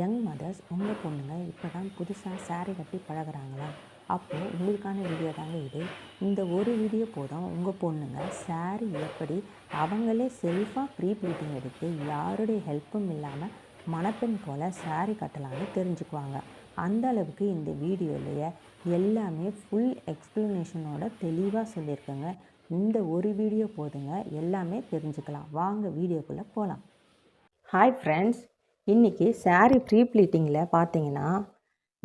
Young mothers உங்கள் பொண்ணுங்க இப்போ தான் புதுசாக saree கட்டி பழகுறாங்களா? அப்போது உங்களுக்கான வீடியோ தாங்க இது. இந்த ஒரு வீடியோ போதும் உங்கள் பொண்ணுங்க saree எப்படி அவங்களே செல்ஃபாக ப்ரீ ப்ளீட்டிங் எடுத்து யாருடைய ஹெல்ப்பும் இல்லாமல் மணப்பெண் போல் saree கட்டலாம்னு தெரிஞ்சுக்குவாங்க. அந்த அளவுக்கு இந்த வீடியோலையே எல்லாமே ஃபுல் எக்ஸ்ப்ளனேஷனோட தெளிவாக சொல்லியிருக்கேங்க. இந்த ஒரு வீடியோ போதுங்க. எல்லாமே தெரிஞ்சுக்கலாம். வாங்க வீடியோக்குள்ளே போகலாம் ஹாய் ஃப்ரெண்ட்ஸ் இன்றைக்கி saree ப்ரீ ப்ளீட்டிங்கில் பார்த்தீங்கன்னா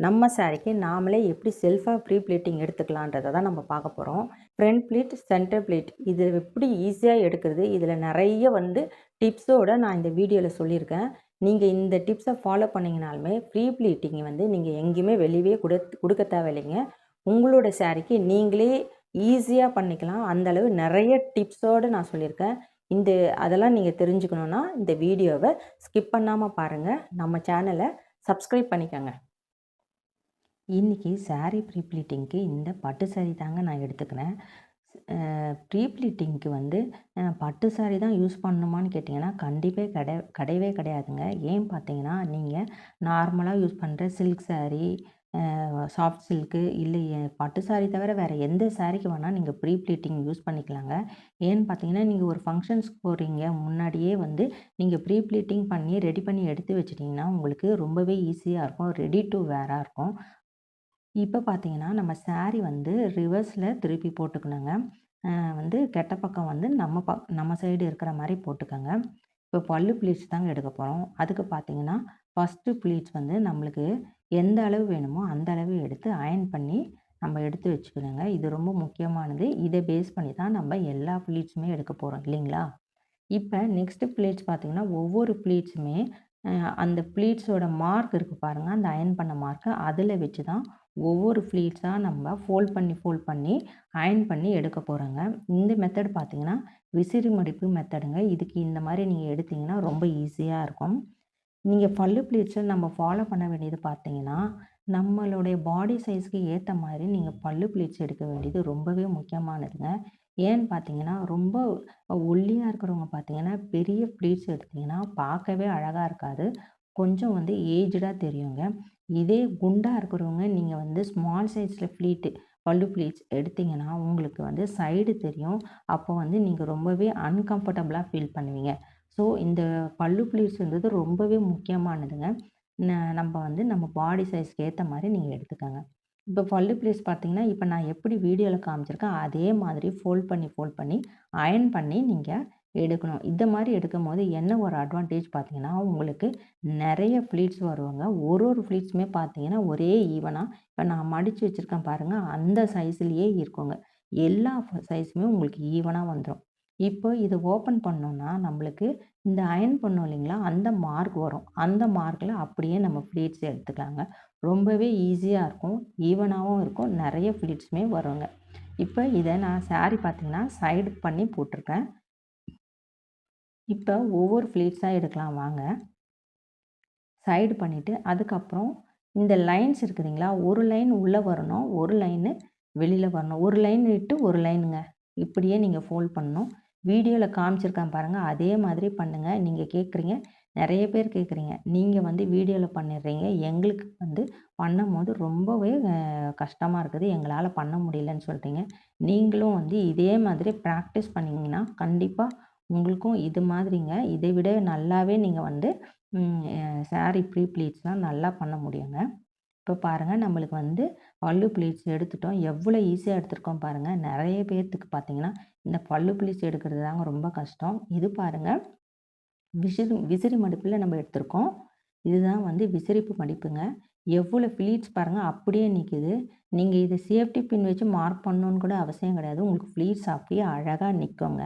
நம்ம சாரிக்கு நாமளே எப்படி செல்ஃபாக ப்ரீ ப்ளீட்டிங் எடுத்துக்கலான்றதை தான் நம்ம பார்க்க போகிறோம் ஃப்ரண்ட் ப்ளீட் சென்டர் ப்ளீட் இது எப்படி ஈஸியாக எடுக்கிறது? இதில் நிறைய வந்து டிப்ஸோடு நான் இந்த வீடியோவில் சொல்லியிருக்கேன். நீங்கள் இந்த டிப்ஸை ஃபாலோ பண்ணிங்கனாலுமே ப்ரீ ப்ளீட்டிங் வந்து நீங்கள் எங்கேயுமே வெளியவே கொடு கொடுக்க தேவையில்லைங்க. உங்களோட சாரிக்கு நீங்களே ஈஸியாக பண்ணிக்கலாம். அந்தளவு நிறைய டிப்ஸோடு நான் சொல்லியிருக்கேன். இந்த அதெல்லாம் நீங்கள் தெரிஞ்சுக்கணுன்னா இந்த வீடியோவை ஸ்கிப் பண்ணாமல் பாருங்கள் நம்ம சேனலை சப்ஸ்கிரைப் பண்ணிக்கோங்க. இன்றைக்கி சாரீ ப்ரீ ப்ளீட்டிங்க்கு இந்த பட்டு சாரீ தாங்க நான் எடுத்துக்கிறேன். ப்ரீ ப்ளீட்டிங்க்கு வந்து பட்டு சாரீ தான் யூஸ் பண்ணணுமான்னு கேட்டிங்கன்னா கண்டிப்பாக கிடை கிடையவே கிடையாதுங்க. ஏன் பார்த்தீங்கன்னா நீங்கள் நார்மலாக யூஸ் பண்ணுற சில்க் சாரீ சாஃப்ட் சில்க்கு இல்லை பட்டு saree தவிர வேறு எந்த சாரீக்கு வேணால் நீங்கள் ப்ரீ ப்ளீட்டிங் யூஸ் பண்ணிக்கலாங்க. ஏன்னு பார்த்தீங்கன்னா நீங்கள் ஒரு ஃபங்க்ஷன்ஸ்க்கு போகிறீங்க முன்னாடியே வந்து நீங்கள் ப்ரீ ப்ளீட்டிங் பண்ணி ரெடி பண்ணி எடுத்து வச்சிட்டிங்கன்னா உங்களுக்கு ரொம்பவே ஈஸியாக இருக்கும் ரெடி டு வேராக இருக்கும். இப்போ பார்த்தீங்கன்னா நம்ம saree வந்து ரிவர்ஸில் திருப்பி போட்டுக்கணுங்க. வந்து கெட்ட பக்கம் வந்து நம்ம ப நம்ம சைடு இருக்கிற மாதிரி போட்டுக்கோங்க. இப்போ பல்லு ப்ளீட்ஸ் தாங்க எடுக்க போகிறோம் அதுக்கு பார்த்தீங்கன்னா ஃபஸ்ட்டு ப்ளீட்ஸ் வந்து நம்மளுக்கு எந்த அளவு வேணுமோ அந்த அளவு எடுத்து அயன் பண்ணி நம்ம எடுத்து வச்சுக்கணுங்க. இது ரொம்ப முக்கியமானது. இதை பேஸ் பண்ணி தான் நம்ம எல்லா ப்ளீட்ஸுமே எடுக்க போகிறோம் இல்லைங்களா? இப்போ நெக்ஸ்ட்டு ப்ளீட்ஸ் பார்த்திங்கன்னா ஒவ்வொரு ப்ளீட்ஸுமே அந்த ப்ளீட்ஸோட மார்க் இருக்குது பாருங்கள் அந்த அயன் பண்ண மார்க்கை அதில் வச்சு தான் ஒவ்வொரு ஃப்ளீட்ஸாக நம்ம ஃபோல்ட் பண்ணி ஃபோல்ட் பண்ணி அயன் பண்ணி எடுக்க போகிறோங்க இந்த மெத்தட் பார்த்திங்கன்னா விசிறி மடிப்பு மெத்தடுங்க இதுக்கு இந்த மாதிரி நீங்கள் எடுத்தீங்கன்னா ரொம்ப ஈஸியாக இருக்கும். நீங்கள் பல்லு ப்ளீட்ஸில் நம்ம ஃபாலோ பண்ண வேண்டியது பார்த்தீங்கன்னா நம்மளுடைய பாடி சைஸ்க்கு ஏற்ற மாதிரி நீங்கள் பல்லு ப்ளீட்ஸ் எடுக்க வேண்டியது ரொம்பவே முக்கியமானதுங்க. ஏன்னு பார்த்தீங்கன்னா ரொம்ப ஒல்லியாக இருக்கிறவங்க பார்த்தீங்கன்னா பெரிய ப்ளீட்ஸ் எடுத்தீங்கன்னா பார்க்கவே அழகாக இருக்காது. கொஞ்சம் வந்து ஏஜ்டாக தெரியுங்க. இதே குண்டாக இருக்கிறவங்க நீங்கள் வந்து ஸ்மால் சைஸில் ப்ளீட்டு பல்லு ப்ளீட்ஸ் எடுத்தீங்கன்னா உங்களுக்கு வந்து சைடு தெரியும். அப்போ வந்து நீங்கள் ரொம்பவே அன்கம்ஃபர்டபுளாக ஃபீல் பண்ணுவீங்க. ஸோ இந்த பல்லு ப்ளீட்ஸ்ன்றது ரொம்பவே முக்கியமானதுங்க. ந- நம்ம வந்து நம்ம பாடி சைஸ்க்கு ஏற்ற மாதிரி நீங்கள் எடுத்துக்கோங்க. இப்போ பல்லு ப்ளீட்ஸ் பார்த்தீங்கன்னா இப்போ நான் எப்படி வீடியோவில் காமிச்சிருக்கேன் அதே மாதிரி ஃபோல்ட் பண்ணி ஃபோல்ட் பண்ணி அயன் பண்ணி நீங்கள் எடுக்கணும். இந்த மாதிரி எடுக்கும் போது என்ன ஒரு அட்வான்டேஜ் பார்த்தீங்கன்னா உங்களுக்கு நிறைய ஃப்ளீட்ஸ் வருவாங்க. ஒரு ஒரு ஃப்ளீட்ஸுமே பார்த்தீங்கன்னா ஒரே ஈவனாக இப்போ நான் மடித்து வச்சுருக்கேன் பாருங்கள் அந்த சைஸ்லேயே இருக்குங்க. எல்லா சைஸுமே உங்களுக்கு ஈவனாக வந்துடும் இப்போ இது ஓப்பன் பண்ணோன்னா நம்மளுக்கு இந்த அயன் பண்ணோம் இல்லைங்களா அந்த மார்க் வரும். அந்த மார்க்கில் அப்படியே நம்ம ஃப்ளீட்ஸ் எடுத்துக்கலாங்க. ரொம்பவே ஈஸியாக இருக்கும் ஈவனாகவும் இருக்கும் நிறைய ஃப்ளீட்ஸுமே வருங்க. இப்போ இதை நான் சாரி பார்த்தீங்கன்னா சைடு பண்ணி போட்டிருக்கேன். இப்போ ஒவ்வொரு ஃப்ளீட்ஸாக எடுக்கலாம் வாங்க. சைடு பண்ணிவிட்டு அதுக்கப்புறம் இந்த லைன்ஸ் இருக்குதுங்களா ஒரு லைன் உள்ளே வரணும் ஒரு லைனு வெளியில் வரணும். ஒரு லைன் விட்டு ஒரு லைனுங்க இப்படியே நீங்கள் ஃபோல்ட் பண்ணணும். வீடியோவில் காமிச்சிருக்கேன் பாருங்கள் அதே மாதிரி பண்ணுங்கள் நீங்கள் கேட்குறீங்க நிறைய பேர் கேட்குறீங்க நீங்கள் வந்து வீடியோவில் பண்ணிடுறீங்க. எங்களுக்கு வந்து பண்ணும் போது ரொம்பவே கஷ்டமாக இருக்குது. எங்களால் பண்ண முடியலன்னு சொல்கிறீங்க நீங்களும் வந்து இதே மாதிரி ப்ராக்டிஸ் பண்ணிங்கன்னா கண்டிப்பாக உங்களுக்கும் இது மாதிரிங்க. இதை விட நல்லாவே நீங்கள் வந்து சாரி ப்ரீ ப்ளீட்ஸ்லாம் நல்லா பண்ண முடியுங்க. இப்போ பாருங்கள் நம்மளுக்கு வந்து பல்லு ப்ளீட்ஸ் எடுத்துட்டோம். எவ்வளோ ஈஸியாக எடுத்துருக்கோம் பாருங்கள் நிறைய பேர்த்துக்கு பார்த்தீங்கன்னா இந்த பல்லு ப்ளீட்ஸ் எடுக்கிறது தாங்க ரொம்ப கஷ்டம். இது பாருங்கள் விசிறி விசிறி மடிப்பில் நம்ம எடுத்திருக்கோம். இதுதான் வந்து விசிறிப்பு மடிப்புங்க. எவ்வளோ ஃப்ளீட்ஸ் பாருங்கள் அப்படியே நிற்குது நீங்கள் இதை சேஃப்டி பின் வச்சு மார்க் பண்ணணுன்னு கூட அவசியம் கிடையாது. உங்களுக்கு ஃப்ளீட்ஸ் அப்படியே அழகாக நிற்குங்க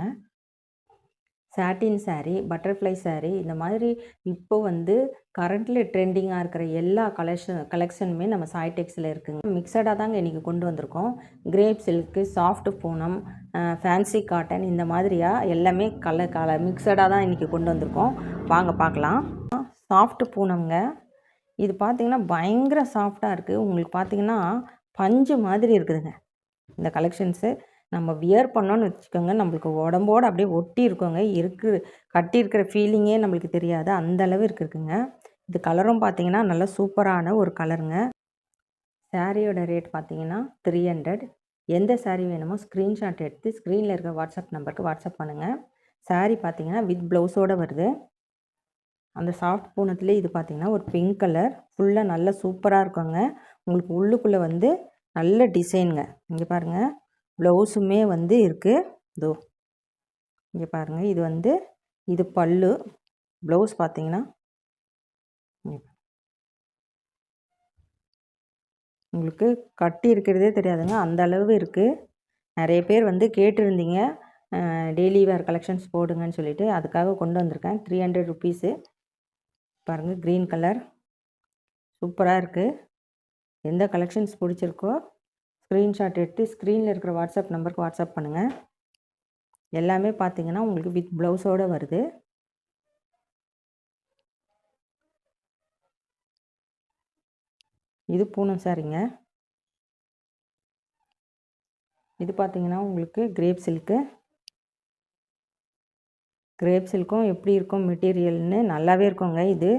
சாட்டின் சாரீ பட்டர்ஃப்ளை சாரீ இந்த மாதிரி இப்போ வந்து கரண்ட்டில் ட்ரெண்டிங்காக இருக்கிற எல்லா கலெக்ஷன் கலெக்ஷனுமே நம்ம சாய்டெக்ஸில் இருக்குங்க. மிக்சடாக தாங்க இன்றைக்கி கொண்டு வந்திருக்கோம். Crepe silk soft Poonam fancy cotton இந்த மாதிரியாக எல்லாமே கலர் கலர் மிக்சடாக தான் இன்றைக்கி கொண்டு வந்திருக்கோம். வாங்க பார்க்கலாம். சாஃப்ட் பூனம்ங்க. இது பார்த்திங்கன்னா பயங்கர சாஃப்டாக இருக்குது உங்களுக்கு பார்த்தீங்கன்னா பஞ்சு மாதிரி இருக்குதுங்க. இந்த கலெக்ஷன்ஸு நம்ம வியர் பண்ணோன்னு வச்சுக்கோங்க நம்மளுக்கு உடம்போட அப்படியே ஒட்டி இருக்கோங்க. இருக்கு கட்டியிருக்கிற ஃபீலிங்கே நம்மளுக்கு தெரியாது. அந்த அளவு இருக்குதுங்க இது கலரும் பார்த்தீங்கன்னா நல்லா சூப்பரான ஒரு கலருங்க சாரியோட ரேட் பார்த்தீங்கன்னா த்ரீ ஹண்ட்ரட் எந்த சாரீ வேணுமோ ஸ்க்ரீன்ஷாட் எடுத்து ஸ்க்ரீனில் இருக்க வாட்ஸ்அப் நம்பருக்கு வாட்ஸ்அப் பண்ணுங்கள் சாரீ பார்த்தீங்கன்னா வித் ப்ளவுஸோடு வருது. அந்த சாஃப்ட் பூனத்துலேயே இது பார்த்தீங்கன்னா ஒரு பிங்க் கலர் ஃபுல்லாக நல்லா சூப்பராக இருக்குங்க. உங்களுக்கு உள்ளுக்குள்ளே வந்து நல்ல டிசைனுங்க இங்கே பாருங்கள் ப்ளவுஸுமே வந்து இருக்குது இதோ இங்கே பாருங்கள் இது வந்து இது பல்லு. ப்ளவுஸ் பார்த்தீங்கன்னா உங்களுக்கு கட்டி இருக்கிறதே தெரியாதுங்க. அந்த அளவு இருக்குது நிறைய பேர் வந்து கேட்டிருந்தீங்க. டெய்லி வேர் கலெக்ஷன்ஸ் போடுங்கன்னு சொல்லிட்டு. அதுக்காக கொண்டு வந்திருக்கேன். த்ரீ ஹண்ட்ரட் ருபீஸு பாருங்கள் க்ரீன் கலர் சூப்பராக இருக்குது எந்த கலெக்ஷன்ஸ் பிடிச்சிருக்கோ ஸ்க்ரீன்ஷாட் எடுத்து ஸ்க்ரீனில் இருக்கிற வாட்ஸ்அப் நம்பருக்கு வாட்ஸ்அப் பண்ணுங்கள் எல்லாமே பார்த்தீங்கன்னா உங்களுக்கு வித் ப்ளவுஸோடு வருது. இது பூனம் சாரிங்க இது பார்த்தீங்கன்னா உங்களுக்கு கிரேப் சில்க்கு கிரேப் சில்க்கும் எப்படி இருக்கும் மெட்டீரியல்னு நல்லாவே இருக்குங்க இது.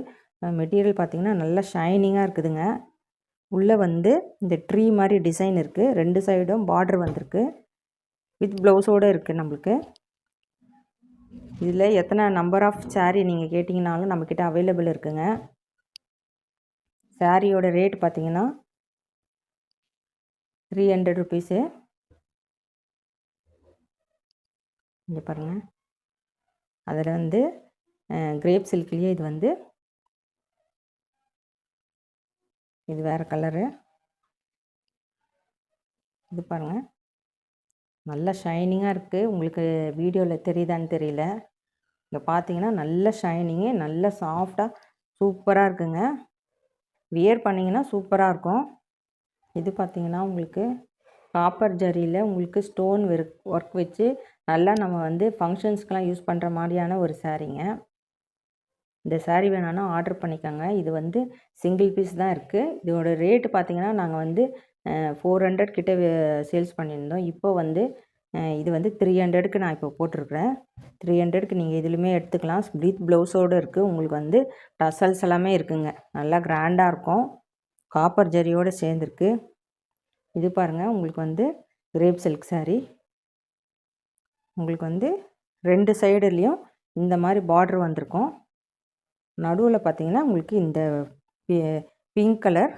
மெட்டீரியல் பார்த்திங்கன்னா நல்லா ஷைனிங்காக இருக்குதுங்க. உள்ளே வந்து இந்த ட்ரீ மாதிரி டிசைன் இருக்குது ரெண்டு சைடும் பார்டர் வந்திருக்கு. வித் ப்ளவுஸோடு இருக்குது நம்மளுக்கு. இதில் எத்தனை நம்பர் ஆஃப் சாரீ நீங்கள் கேட்டிங்கனாலும் நம்மக்கிட்ட அவைலபிள் இருக்குங்க. சாரியோட ரேட் பார்த்தீங்கன்னா த்ரீ ஹண்ட்ரட் ருபீஸு இங்கே பாருங்கள் அதில் வந்து கிரேப் சில்க்லேயே இது வந்து இது வேறு கலரு இது பாருங்கள் நல்லா ஷைனிங்காக இருக்குது உங்களுக்கு வீடியோவில் தெரியுதான்னு தெரியல. இங்கே பார்த்தீங்கன்னா நல்ல ஷைனிங்கு நல்ல சாஃப்டாக சூப்பராக இருக்குங்க. வியர் பண்ணிங்கன்னா சூப்பராக இருக்கும். இது பார்த்திங்கன்னா உங்களுக்கு காப்பர் ஜரியில் உங்களுக்கு ஸ்டோன் ஒர்க் ஒர்க் வச்சு நல்லா நம்ம வந்து ஃபங்க்ஷன்ஸ்க்கெலாம் யூஸ் பண்ணுற மாதிரியான ஒரு சாரீங்க இந்த சாரீ வேணாலும் ஆர்டர் பண்ணிக்கோங்க. இது வந்து சிங்கிள் பீஸ் தான் இருக்குது இதோட ரேட்டு பார்த்திங்கன்னா நாங்கள் வந்து ஃபோர் ஹண்ட்ரட் கிட்டே சேல்ஸ் பண்ணியிருந்தோம். இப்போ வந்து இது வந்து த்ரீ ஹண்ட்ரடுக்கு நான் இப்போ போட்டிருக்கிறேன். த்ரீ ஹண்ட்ரடுக்கு நீங்கள் இதுலையுமே எடுத்துக்கலாம். ப்ளீத் ப்ளவுஸோடு இருக்குது உங்களுக்கு வந்து டசல்ஸ் எல்லாமே இருக்குங்க. நல்லா கிராண்டாக இருக்கும். காப்பர் ஜரியோடு சேர்ந்துருக்கு. இது பாருங்கள் உங்களுக்கு வந்து கிரேப் சில்க் சாரீ உங்களுக்கு வந்து ரெண்டு சைடுலேயும் இந்த மாதிரி பார்ட்ரு வந்திருக்கும். நடுவில் பார்த்தீங்கன்னா உங்களுக்கு இந்த பிங்க் கலர்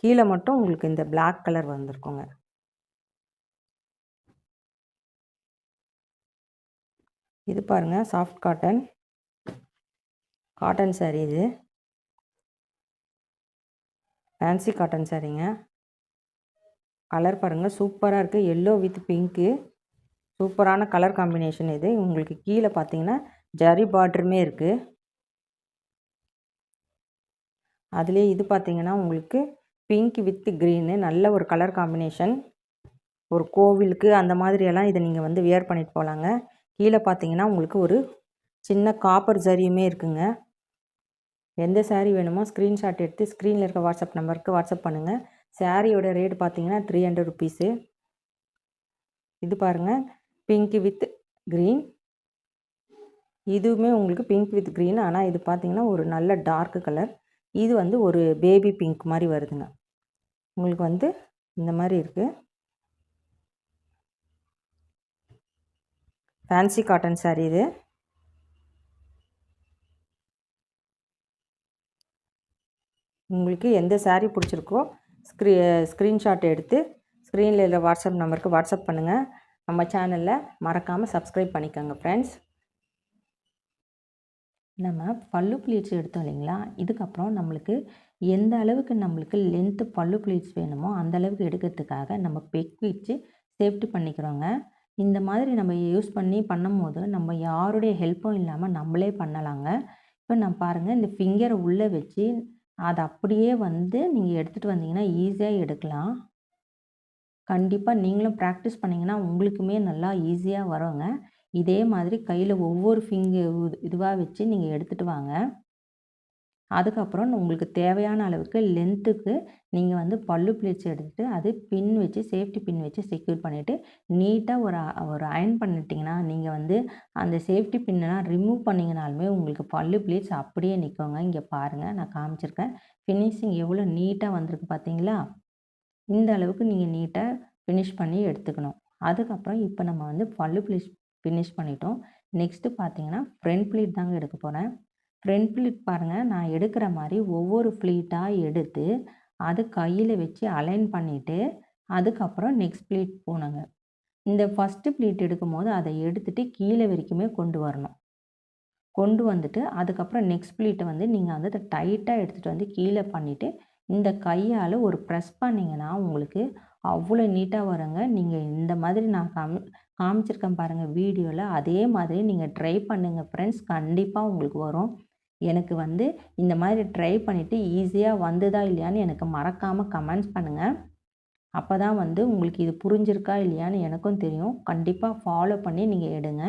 கீழே மட்டும் உங்களுக்கு இந்த பிளாக் கலர் வந்திருக்குங்க. இது பாருங்கள் சாஃப்ட் காட்டன் காட்டன் சாரீ இது. ஃபேன்சி காட்டன் சாரீங்க கலர் பாருங்கள் சூப்பராக இருக்குது எல்லோ வித் பிங்க்கு சூப்பரான கலர் காம்பினேஷன் இது. உங்களுக்கு கீழே பார்த்தீங்கன்னா ஜரி பார்டருமே இருக்குது அதுலேயே இது பார்த்திங்கன்னா உங்களுக்கு பிங்க் வித் க்ரீனு நல்ல ஒரு கலர் காம்பினேஷன் ஒரு கோவிலுக்கு அந்த மாதிரியெல்லாம் இதை நீங்கள் வந்து வியர் பண்ணிட்டு போகலாங்க கீழே பார்த்தீங்கன்னா உங்களுக்கு ஒரு சின்ன காப்பர் ஜரியுமே இருக்குங்க. எந்த சாரீ வேணுமோ ஸ்க்ரீன்ஷாட் எடுத்து ஸ்க்ரீனில் இருக்க வாட்ஸ்அப் நம்பருக்கு வாட்ஸ்அப் பண்ணுங்கள் சாரியோட ரேட் பார்த்தீங்கன்னா த்ரீ ஹண்ட்ரட் ருபீஸு இது பாருங்கள் பிங்க் வித் க்ரீன் இதுவுமே உங்களுக்கு பிங்க் வித் க்ரீன் ஆனால் இது பார்த்திங்கன்னா ஒரு நல்ல டார்க் கலர் இது வந்து ஒரு பேபி பிங்க் மாதிரி வருதுங்க. உங்களுக்கு வந்து இந்த மாதிரி இருக்குது ஃபேன்சி காட்டன் சாரீ இது. உங்களுக்கு எந்த சாரீ பிடிச்சிருக்கோ ஸ்க்ரீ ஸ்க்ரீன்ஷாட் எடுத்து ஸ்க்ரீனில் இருக்கிற வாட்ஸ்அப் நம்பருக்கு வாட்ஸ்அப் பண்ணுங்கள் நம்ம சேனலில் மறக்காமல் சப்ஸ்கிரைப் பண்ணிக்கோங்க ஃப்ரெண்ட்ஸ் நம்ம பல்லு ப்ளீட்ஸ் எடுத்தோம் இல்லைங்களா? இதுக்கப்புறம் நம்மளுக்கு எந்த அளவுக்கு நம்மளுக்கு லென்த்து பல்லு ப்ளீட்ஸ் வேணுமோ அந்த அளவுக்கு எடுக்கிறதுக்காக நம்ம பெக் வச்சு சேஃப்டி பண்ணிக்கிறோங்க. இந்த மாதிரி நம்ம யூஸ் பண்ணி பண்ணும்போது நம்ம யாருடைய ஹெல்ப்பும் இல்லாமல் நம்மளே பண்ணலாங்க. இப்போ நான் பாருங்கள் இந்த ஃபிங்கரை உள்ளே வச்சு அதை அப்படியே வந்து நீங்கள் எடுத்துகிட்டு வந்தீங்கன்னா ஈஸியாக எடுக்கலாம். கண்டிப்பாக நீங்களும் ப்ராக்டிஸ் பண்ணிங்கன்னா உங்களுக்குமே நல்லா ஈஸியாக வருங்க. இதே மாதிரி கையில் ஒவ்வொரு ஃபிங்கர் இதுவாக வச்சு நீங்கள் எடுத்துகிட்டு வாங்க. அதுக்கப்புறம் உங்களுக்கு தேவையான அளவுக்கு லென்த்துக்கு நீங்கள் வந்து பல்லு ப்ளீட்ஸ் எடுத்துகிட்டு அது பின் வச்சு சேஃப்டி பின் வச்சு செக்யூர் பண்ணிவிட்டு நீட்டாக ஒரு ஒரு அயர்ன் பண்ணிட்டீங்கன்னா நீங்கள் வந்து அந்த சேஃப்டி பின்னெல்லாம் ரிமூவ் பண்ணிங்கனாலுமே உங்களுக்கு பல்லு ப்ளீட்ஸ் அப்படியே நிற்குங்க இங்கே பாருங்கள் நான் காமிச்சிருக்கேன். ஃபினிஷிங் எவ்வளோ நீட்டாக வந்திருக்கு பார்த்தீங்களா இந்த அளவுக்கு நீங்கள் நீட்டாக ஃபினிஷ் பண்ணி எடுத்துக்கணும். அதுக்கப்புறம் இப்போ நம்ம வந்து பல்லு ப்ளீட்ஸ் ஃபினிஷ் பண்ணிட்டோம். நெக்ஸ்ட்டு பார்த்தீங்கன்னா ஃப்ரண்ட் ப்ளீட் தாங்க எடுக்க போகிறேன் ஃப்ரண்ட் ப்ளீட் பாருங்கள் நான் எடுக்கிற மாதிரி ஒவ்வொரு ப்ளீட்டாக எடுத்து அது கையில் வச்சு அலைன் பண்ணிவிட்டு அதுக்கப்புறம் நெக்ஸ்ட் ப்ளீட் போனங்க இந்த ஃபஸ்ட்டு ப்ளீட் எடுக்கும்போது அதை எடுத்துகிட்டு கீழே வரைக்குமே கொண்டு வரணும். கொண்டு வந்துட்டு அதுக்கப்புறம் நெக்ஸ்ட் ப்ளீட்டை வந்து நீங்கள் வந்து அதை டைட்டாக எடுத்துகிட்டு வந்து கீழே பண்ணிவிட்டு இந்த கையால் ஒரு ப்ரெஸ் பண்ணிங்கன்னா உங்களுக்கு அவ்வளோ நீட்டாக வருங்க. நீங்கள் இந்த மாதிரி நான் கம் காமிச்சிருக்கேன் பாருங்கள் வீடியோவில் அதே மாதிரி நீங்கள் ட்ரை பண்ணுங்கள் ஃப்ரெண்ட்ஸ் கண்டிப்பாக உங்களுக்கு வரும். எனக்கு வந்து இந்த மாதிரி ட்ரை பண்ணிவிட்டு ஈஸியாக வந்துதா இல்லையான்னு எனக்கு மறக்காமல் கமெண்ட்ஸ் பண்ணுங்கள் அப்போ தான் வந்து உங்களுக்கு இது புரிஞ்சிருக்கா இல்லையான்னு எனக்கும் தெரியும். கண்டிப்பாக ஃபாலோ பண்ணி நீங்கள் எடுங்க.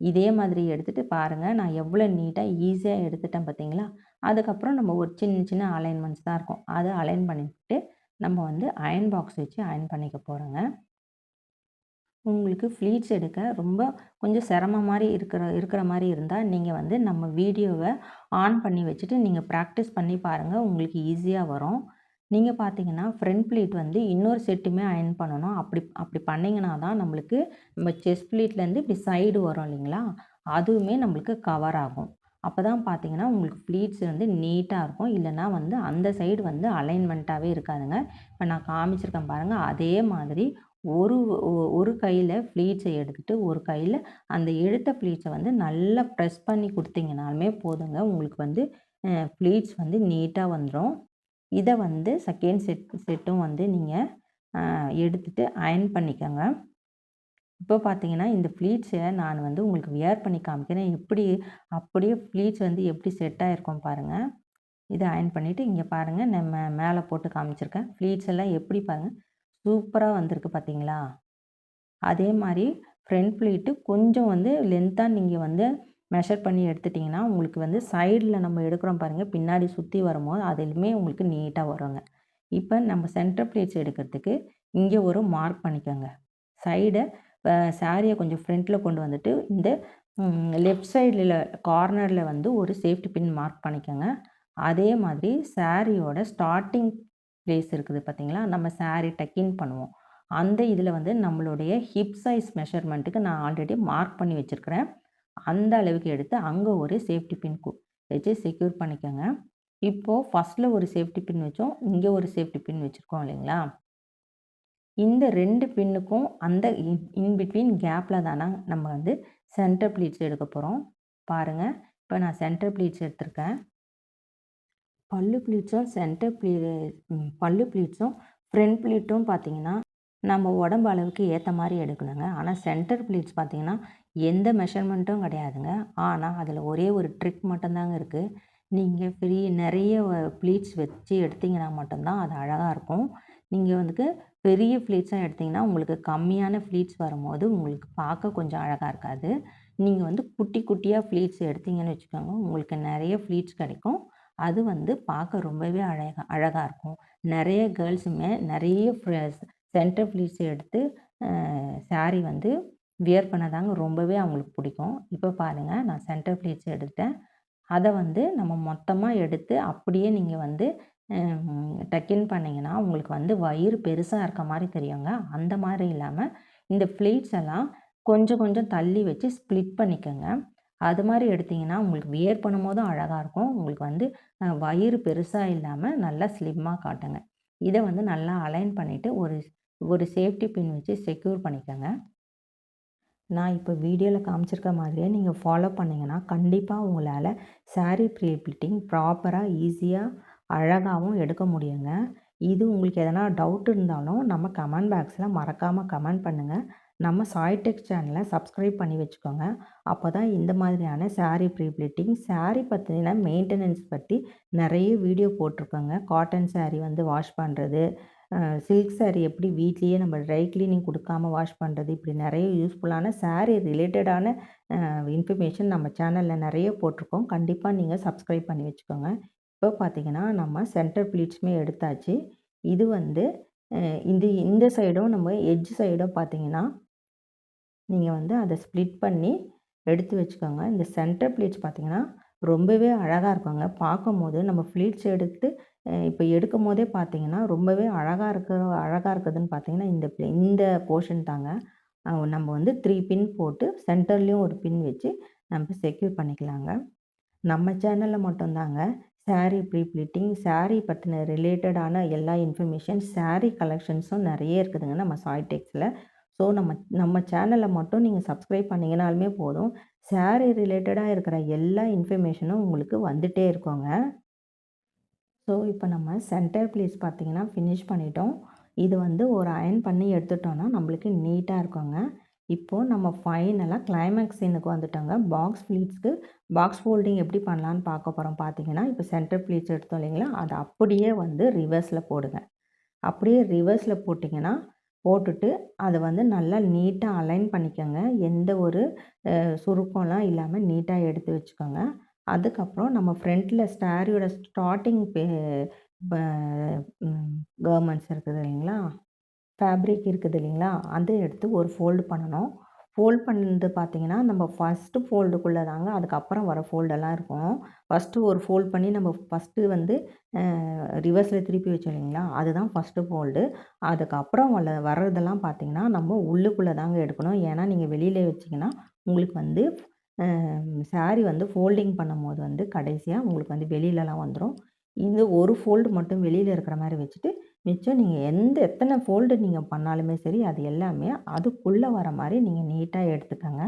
இதே மாதிரி எடுத்துகிட்டு பாருங்கள் நான் எவ்வளோ நீட்டாக ஈஸியாக எடுத்துட்டேன் பார்த்தீங்களா அதுக்கப்புறம் நம்ம ஒரு சின்ன சின்ன அலைன்மெண்ட்ஸ் தான் இருக்கும். அதை அலைன் பண்ணிவிட்டு நம்ம வந்து அயன் பாக்ஸ் வச்சு அயன் பண்ணிக்க போகிறோங்க உங்களுக்கு ஃப்ளீட்ஸ் எடுக்க ரொம்ப கொஞ்சம் சிரமம் மாதிரி இருக்கிற இருக்கிற மாதிரி இருந்தால் நீங்கள் வந்து நம்ம வீடியோவை ஆன் பண்ணி வச்சுட்டு நீங்கள் ப்ராக்டிஸ் பண்ணி பாருங்கள் உங்களுக்கு ஈஸியாக வரும். நீங்கள் பார்த்தீங்கன்னா ஃப்ரண்ட் ப்ளீட் வந்து இன்னொரு செட்டுமே அயன் பண்ணணும். அப்படி அப்படி பண்ணிங்கன்னா தான் நம்மளுக்கு நம்ம செஸ்ட் ப்ளீட்லேருந்து இப்படி சைடு வரும் இல்லைங்களா? அதுவுமே நம்மளுக்கு கவர் ஆகும். அப்போ தான் பார்த்தீங்கன்னா உங்களுக்கு ப்ளீட்ஸ் வந்து நீட்டாக இருக்கும். இல்லைனா வந்து அந்த சைடு வந்து அலைன்மெண்ட்டாகவே இருக்காதுங்க. இப்போ நான் காமிச்சிருக்கேன் பாருங்கள் அதே மாதிரி ஒரு ஒரு கையில் ஃப்ளீட்ஸை எடுத்துகிட்டு ஒரு கையில் அந்த எடுத்த ஃப்ளீட்ஸை வந்து நல்லா ப்ரெஸ் பண்ணி கொடுத்தீங்கனாலுமே போதுங்க. உங்களுக்கு வந்து ஃப்ளீட்ஸ் வந்து நீட்டாக வந்துடும் இதை வந்து செகண்ட் செட் செட்டும் வந்து நீங்கள் எடுத்துகிட்டு அயன் பண்ணிக்கோங்க. இப்போ பார்த்தீங்கன்னா இந்த ஃப்ளீட்ஸை நான் வந்து உங்களுக்கு வியர் பண்ணி காமிக்கிறேன். எப்படி அப்படியே ஃப்ளீட்ஸ் வந்து எப்படி செட் ஆகிருக்கும் பாருங்கள் இதை அயன் பண்ணிவிட்டு இங்கே பாருங்கள் நம்ம மேலே போட்டு காமிச்சிருக்கேன். ஃப்ளீட்ஸ் எல்லாம் எப்படி பாருங்கள் சூப்பராக வந்திருக்கு பார்த்தீங்களா அதே மாதிரி ஃப்ரண்ட் ப்ளீட்டு கொஞ்சம் வந்து லென்த்தாக நீங்கள் வந்து மெஷர் பண்ணி எடுத்துட்டிங்கன்னா உங்களுக்கு வந்து சைடில் நம்ம எடுக்கிறோம் பாருங்கள் பின்னாடி சுற்றி வரும்போது அதிலுமே உங்களுக்கு நீட்டாக வருங்க. இப்போ நம்ம சென்டர் ப்ளீட்ஸ் எடுக்கிறதுக்கு இங்கே ஒரு மார்க் பண்ணிக்கோங்க. சைடை சாரியை கொஞ்சம் ஃப்ரண்ட்டில் கொண்டு வந்துட்டு இந்த லெஃப்ட் சைடில் கார்னரில் வந்து ஒரு சேஃப்டி பின் மார்க் பண்ணிக்கோங்க. அதே மாதிரி சாரியோட ஸ்டார்டிங் பிளேஸ் இருக்குது பார்த்தீங்களா? நம்ம சாரீ டக்கின் பண்ணுவோம். அந்த இதில் வந்து நம்மளுடைய ஹிப் சைஸ் மெஷர்மெண்ட்டுக்கு நான் ஆல்ரெடி மார்க் பண்ணி வச்சுருக்கிறேன். அந்த அளவுக்கு எடுத்து அங்கே ஒரு சேஃப்டி பின் வச்சு செக்யூர் பண்ணிக்கோங்க. இப்போது ஃபஸ்ட்டில் ஒரு சேஃப்டி பின் வச்சோம். இங்கே ஒரு சேஃப்டி பின் வச்சுருக்கோம் இல்லைங்களா? இந்த ரெண்டு பின்னுக்கும் அந்த இன் பிட்வீன் கேப்பில் தானே நம்ம வந்து சென்டர் ப்ளீட்ஸ் எடுக்க போகிறோம் பாருங்கள் இப்போ நான் சென்டர் ப்ளீட்ஸ் எடுத்திருக்கேன். பல்லு ப்ளீட்ஸும் சென்டர் ப்ளீ பல்லு ப்ளீட்ஸும் ஃப்ரண்ட் ப்ளீட்டும் பார்த்திங்கன்னா நம்ம உடம்பு அளவுக்கு ஏற்ற மாதிரி எடுக்கணுங்க. ஆனால் சென்டர் ப்ளீட்ஸ் பார்த்திங்கன்னா எந்த மெஷர்மெண்ட்டும் கிடையாதுங்க. ஆனால் அதில் ஒரே ஒரு ட்ரிக் மட்டும்தாங்க இருக்குது நீங்கள் ஃப்ரீ நிறைய ப்ளீட்ஸ் வச்சு எடுத்திங்கன்னா மட்டும்தான் அது அழகாக இருக்கும். நீங்கள் வந்துட்டு பெரிய ஃப்ளீட்ஸாக எடுத்திங்கன்னா உங்களுக்கு கம்மியான ஃப்ளீட்ஸ் வரும்போது உங்களுக்கு பார்க்க கொஞ்சம் அழகாக இருக்காது. நீங்கள் வந்து குட்டி குட்டியாக ஃப்ளீட்ஸ் எடுத்திங்கன்னு வச்சுக்கோங்க உங்களுக்கு நிறைய ஃப்ளீட்ஸ் கிடைக்கும். அது வந்து பார்க்க ரொம்பவே அழகாக அழகாக இருக்கும். நிறைய கேர்ள்ஸுமே நிறைய சென்டர் ஃப்ளீட்ஸ் எடுத்து சாரீ வந்து வியர் பண்ணதாங்க ரொம்பவே அவங்களுக்கு பிடிக்கும். இப்போ பாருங்கள் நான் சென்டர் ஃப்ளீட்ஸ் எடுத்தேன். அதை வந்து நம்ம மொத்தமாக எடுத்து அப்படியே நீங்கள் வந்து டக்கின் பண்ணிங்கன்னா உங்களுக்கு வந்து வயிறு பெருசாக இருக்க மாதிரி தெரியுங்க. அந்த மாதிரி இல்லாமல் இந்த ஃப்ளீட்ஸ் எல்லாம் கொஞ்சம் கொஞ்சம் தள்ளி வச்சு ஸ்ப்ளிட் பண்ணிக்கோங்க. அது மாதிரி எடுத்திங்கன்னா உங்களுக்கு வியர் பண்ணும்போதும் அழகாக இருக்கும். உங்களுக்கு வந்து வயிறு பெருசாக இல்லாமல் நல்லா ஸ்லிம்மாக காட்டுங்க. இதை வந்து நல்லா அலைன் பண்ணிவிட்டு ஒரு ஒரு சேஃப்டி பின் வச்சு செக்யூர் பண்ணிக்கோங்க. நான் இப்போ வீடியோவில் காமிச்சிருக்க மாதிரியே நீங்கள் ஃபாலோ பண்ணிங்கன்னா கண்டிப்பாக உங்களால் சாரீ ப்ரீ ப்ளிட்டிங் ப்ராப்பராக ஈஸியாக அழகாகவும் எடுக்க முடியுங்க. இது உங்களுக்கு எதனா டவுட் இருந்தாலும் நம்ம கமெண்ட் பாக்ஸில் மறக்காமல் கமெண்ட் பண்ணுங்கள் நம்ம சாய்டெக் சேனலை சப்ஸ்கிரைப் பண்ணி வச்சுக்கோங்க. அப்போ தான் இந்த மாதிரியான சாரீ ப்ரீ சாரீ பற்றின மெயின்டெனன்ஸ் பற்றி நிறைய வீடியோ போட்டிருக்கோங்க. காட்டன் சாரீ வந்து வாஷ் பண்ணுறது சில்க் சாரீ எப்படி வீட்லேயே நம்ம ட்ரை க்ளீனிங் கொடுக்காம வாஷ் பண்ணுறது இப்படி நிறைய யூஸ்ஃபுல்லான சாரீ ரிலேட்டடான இன்ஃபர்மேஷன் நம்ம சேனலில் நிறைய போட்டிருக்கோம். கண்டிப்பாக நீங்கள் சப்ஸ்கிரைப் பண்ணி வச்சுக்கோங்க. இப்போ பார்த்தீங்கன்னா நம்ம சென்டர் ப்ளீட்ஸுமே எடுத்தாச்சு. இது வந்து இந்த இந்த சைடும் நம்ம எட்ஜ் சைடும் பார்த்தீங்கன்னா நீங்கள் வந்து அதை ஸ்ப்ளிட் பண்ணி எடுத்து வச்சுக்கோங்க. இந்த சென்டர் ப்ளீட்ஸ் பார்த்திங்கன்னா ரொம்பவே அழகாக இருக்குங்க. பார்க்கும்போது நம்ம ஃப்ளீட்ஸ் எடுத்து இப்போ எடுக்கும் போதே பார்த்தீங்கன்னா ரொம்பவே அழகாக இருக்க அழகாக இருக்குதுன்னு பார்த்தீங்கன்னா இந்த இந்த போர்ஷன் தாங்க. நம்ம வந்து த்ரீ பின் போட்டு சென்டர்லேயும் ஒரு பின் வச்சு நம்ம செக்யூர் பண்ணிக்கலாங்க. நம்ம சேனலில் மட்டும்தாங்க சாரீ ப்ரீ ப்ளீட்டிங் சாரீ பற்றின ரிலேட்டடான எல்லா இன்ஃபர்மேஷன் சாரீ கலெக்ஷன்ஸும் நிறைய இருக்குதுங்க நம்ம சாய்டெக்ஸில் ஸோ நம்ம நம்ம சேனலை மட்டும் நீங்கள் சப்ஸ்கிரைப் பண்ணிங்கனாலுமே போதும். சேரீ ரிலேட்டடாக இருக்கிற எல்லா இன்ஃபர்மேஷனும் உங்களுக்கு வந்துகிட்டே இருக்கோங்க. ஸோ இப்போ நம்ம சென்டர் ப்ளீஸ் பார்த்திங்கன்னா ஃபினிஷ் பண்ணிட்டோம். இது வந்து ஒரு அயன் பண்ணி எடுத்துட்டோன்னா நம்மளுக்கு நீட்டாக இருக்குங்க. இப்போது நம்ம ஃபைனலாக கிளைமேக்ஸ் சீனுக்கு வந்துட்டோங்க. பாக்ஸ் ஃப்ளீட்ஸ்க்கு பாக்ஸ் ஃபோல்டிங் எப்படி பண்ணலான்னு பார்க்க போகிறோம் பார்த்தீங்கன்னா இப்போ சென்டர் ஃப்ளீட்ஸ் எடுத்தோம் இல்லைங்களா? அதை அப்படியே வந்து ரிவர்ஸில் போடுங்க. அப்படியே ரிவர்ஸில் போட்டிங்கன்னா போட்டுட்டு அதை வந்து நல்லா நீட்டாக அலைன் பண்ணிக்கோங்க. எந்த ஒரு சுருக்கம்லாம் இல்லாமல் நீட்டாக எடுத்து வச்சுக்கோங்க. அதுக்கப்புறம் நம்ம ஃப்ரண்ட்டில் ஸ்டாரியோட ஸ்டார்டிங் பே கவர்மெண்ட்ஸ் இருக்குது இல்லைங்களா? ஃபேப்ரிக் இருக்குது இல்லைங்களா? அதை எடுத்து ஒரு ஃபோல்டு பண்ணணும். ஃபோல்ட் பண்ணது பார்த்திங்கன்னா நம்ம ஃபஸ்ட்டு ஃபோல்டுக்குள்ளே தாங்க அதுக்கப்புறம் வர ஃபோல்டெல்லாம் இருக்கும். ஃபஸ்ட்டு ஒரு ஃபோல்ட் பண்ணி நம்ம ஃபஸ்ட்டு வந்து ரிவர்ஸில் திருப்பி வச்சோம் இல்லைங்களா? அதுதான் ஃபஸ்ட்டு ஃபோல்டு அதுக்கப்புறம் வர வர்றதெல்லாம் பார்த்திங்கன்னா நம்ம உள்ளுக்குள்ளே தாங்க எடுக்கணும். ஏன்னா நீங்கள் வெளியில் வச்சிங்கன்னா உங்களுக்கு வந்து சாரீ வந்து ஃபோல்டிங் பண்ணும் போது வந்து கடைசியாக உங்களுக்கு வந்து வெளியிலலாம் வந்துடும் இது ஒரு ஃபோல்டு மட்டும் வெளியில் இருக்கிற மாதிரி வச்சுட்டு மிச்சம் நீங்கள் எந்த எத்தனை ஃபோல்டு நீங்கள் பண்ணாலுமே சரி அது எல்லாமே அதுக்குள்ளே வர மாதிரி நீங்கள் நீட்டாக எடுத்துக்கோங்க.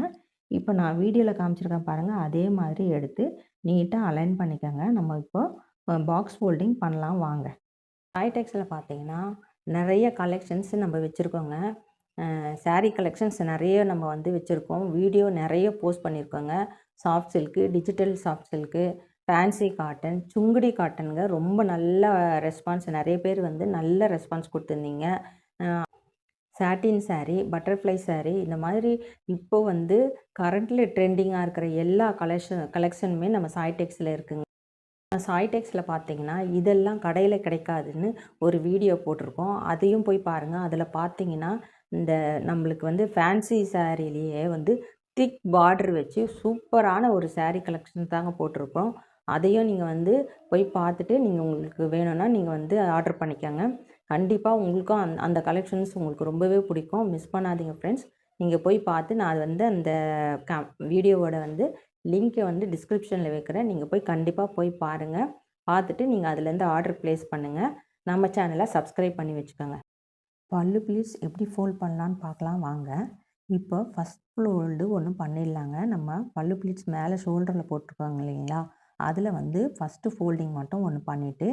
இப்போ நான் வீடியோவில் காமிச்சிருக்கேன் பாருங்கள் அதே மாதிரி எடுத்து நீட்டாக அலைன் பண்ணிக்கோங்க. நம்ம இப்போ பாக்ஸ் ஃபோல்டிங் பண்ணலாம் வாங்க. ஹைடெக்ஸில் பார்த்தீங்கன்னா நிறைய கலெக்ஷன்ஸ் நம்ம வச்சுருக்கோங்க. சாரீ கலெக்ஷன்ஸ் நிறைய நம்ம வந்து வச்சுருக்கோம். வீடியோ நிறைய post பண்ணியிருக்கோங்க soft silk digital soft silk fancy cotton Sungudi காட்டனுங்க ரொம்ப நல்ல ரெஸ்பான்ஸ் நிறைய பேர் வந்து நல்ல ரெஸ்பான்ஸ் கொடுத்துருந்தீங்க. சாட்டின் சாரீ பட்டர்ஃப்ளை சாரீ இந்த மாதிரி இப்போ வந்து கரண்ட்டில் ட்ரெண்டிங்காக இருக்கிற எல்லா கலெக்ஷன் கலெக்ஷனுமே நம்ம சாய்டெக்ஸில் இருக்குங்க. சாய்டெக்ஸில் பார்த்தீங்கன்னா இதெல்லாம் கடையில் கிடைக்காதுன்னு ஒரு வீடியோ போட்டிருக்கோம். அதையும் போய் பாருங்கள் அதில் பார்த்தீங்கன்னா இந்த நம்மளுக்கு வந்து ஃபேன்சி சாரீலேயே வந்து திக் பார்டர் வச்சு சூப்பரான ஒரு சாரீ கலெக்ஷன் தாங்க போட்டிருக்கோம். அதையும் நீங்கள் வந்து போய் பார்த்துட்டு நீங்கள் உங்களுக்கு வேணும்னா நீங்கள் வந்து ஆர்டர் பண்ணிக்கோங்க. கண்டிப்பாக உங்களுக்கும் அந் அந்த கலெக்ஷன்ஸ் உங்களுக்கு ரொம்பவே பிடிக்கும். மிஸ் பண்ணாதீங்க ஃப்ரெண்ட்ஸ் நீங்கள் போய் பார்த்து நான் வந்து அந்த க வீடியோவோட வந்து லிங்க்கை வந்து டிஸ்கிரிப்ஷனில் வைக்கிறேன். நீங்கள் போய் கண்டிப்பாக போய் பாருங்கள் பார்த்துட்டு நீங்கள் அதுலேருந்து ஆர்டர் ப்ளேஸ் பண்ணுங்கள் நம்ம சேனலை சப்ஸ்கிரைப் பண்ணி வச்சுக்கோங்க. பல்லு ப்ளீஸ் எப்படி ஃபோல்ட் பண்ணலான்னு பார்க்கலாம். வாங்க. இப்போ ஃபஸ்ட் ஃபோல்டு ஒன்றும் பண்ணிடலாங்க. நம்ம பல்லு ப்ளீட்ஸ் மேலே ஷோல்டரில் போட்டிருக்காங்க இல்லைங்களா? அதில் வந்து ஃபஸ்ட்டு ஃபோல்டிங் மட்டும் ஒன்று பண்ணிவிட்டு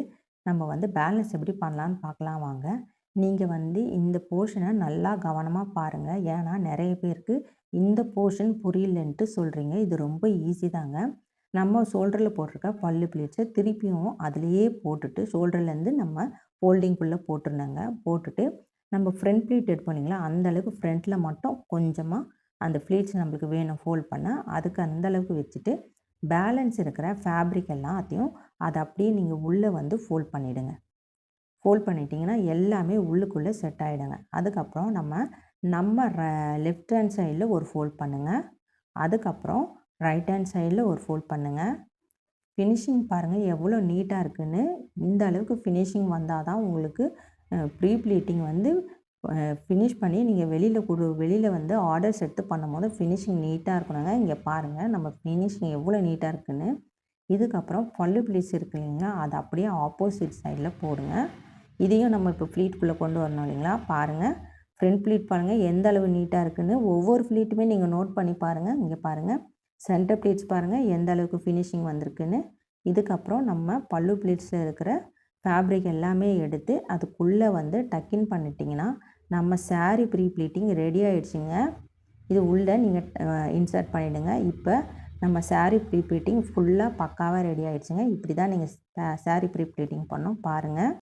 நம்ம வந்து பேலன்ஸ் எப்படி பண்ணலான்னு பார்க்கலாம் வாங்க. நீங்கள் வந்து இந்த போர்ஷனை நல்லா கவனமாக பாருங்கள் ஏன்னா நிறைய பேருக்கு இந்த போர்ஷன் புரியலன்ட்டு சொல்கிறீங்க இது ரொம்ப ஈஸி தாங்க. நம்ம ஷோல்டரில் போட்டிருக்க பல்லு பிளேட்ஸை திருப்பியும் அதிலேயே போட்டுட்டு ஷோல்டர்லேருந்து நம்ம ஃபோல்டிங்குள்ளே போட்டுருந்தாங்க போட்டுட்டு நம்ம ஃப்ரண்ட் ப்ளீட் எடுப்போம் இல்லைங்களா? அந்தளவுக்கு ஃப்ரண்ட்டில் மட்டும் கொஞ்சமாக அந்த ப்ளீட்ஸ் நம்மளுக்கு வேணும் ஃபோல்ட் பண்ண. அதுக்கு அந்தளவுக்கு வச்சுட்டு பேலன்ஸ் இருக்கிற ஃபேப்ரிக் எல்லாத்தையும் அதை அப்படியே நீங்கள் உள்ளே வந்து ஃபோல்ட் பண்ணிவிடுங்க ஃபோல்ட் பண்ணிட்டீங்கன்னா எல்லாமே உள்ளுக்குள்ளே செட் ஆகிடுங்க அதுக்கப்புறம் நம்ம நம்ம ர லெஃப்ட் ஹேண்ட் சைடில் ஒரு ஃபோல்ட் பண்ணுங்கள் அதுக்கப்புறம் ரைட் ஹேண்ட் சைடில் ஒரு ஃபோல்ட் பண்ணுங்கள் ஃபினிஷிங் பாருங்கள் எவ்வளோ நீட்டாக இருக்குதுன்னு இந்த அளவுக்கு ஃபினிஷிங் வந்தால் தான் உங்களுக்கு ப்ரீ ப்ளீட்டிங் வந்து ஃபினிஷ் பண்ணி நீங்கள் வெளியில் கொடு வெளியில் வந்து ஆர்டர்ஸ் எடுத்து பண்ணும்போது ஃபினிஷிங் நீட்டாக இருக்கணுங்க. இங்கே பாருங்கள் நம்ம ஃபினிஷிங் எவ்வளோ நீட்டாக இருக்குதுன்னு இதுக்கப்புறம் பல்லு பிளீஸ் இருக்கு இல்லைங்களா அதை அப்படியே ஆப்போசிட் சைடில் போடுங்க. இதையும் நம்ம இப்போ ஃப்ளீட்குள்ளே கொண்டு வரணும் இல்லைங்களா பாருங்கள் ஃப்ரண்ட் ப்ளீட் பாருங்கள் எந்த அளவு நீட்டாக இருக்குதுன்னு ஒவ்வொரு ஃப்ளீட்டுமே நீங்கள் நோட் பண்ணி பாருங்கள் இங்கே பாருங்கள் சென்டர் ப்ளீட்ஸ் பாருங்கள் எந்த அளவுக்கு ஃபினிஷிங் வந்திருக்குன்னு. இதுக்கப்புறம் நம்ம பல்லு ப்ளீட்ஸில் இருக்கிற ஃபேப்ரிக் எல்லாமே எடுத்து அதுக்குள்ளே வந்து டக்கின் பண்ணிட்டிங்கன்னா நம்ம சாரீ ப்ரீ ப்ளீட்டிங் ரெடி ஆகிடுச்சிங்க இது உள்ளே நீங்கள் இன்சர்ட் பண்ணிவிடுங்க இப்போ நம்ம சாரீ ப்ரீ ப்ளீட்டிங் ஃபுல்லாக பக்காவாக ரெடி ஆகிடுச்சிங்க இப்படி தான் நீங்கள் சாரீ ப்ரீ ப்ளீட்டிங் பண்ணோம். பாருங்கள்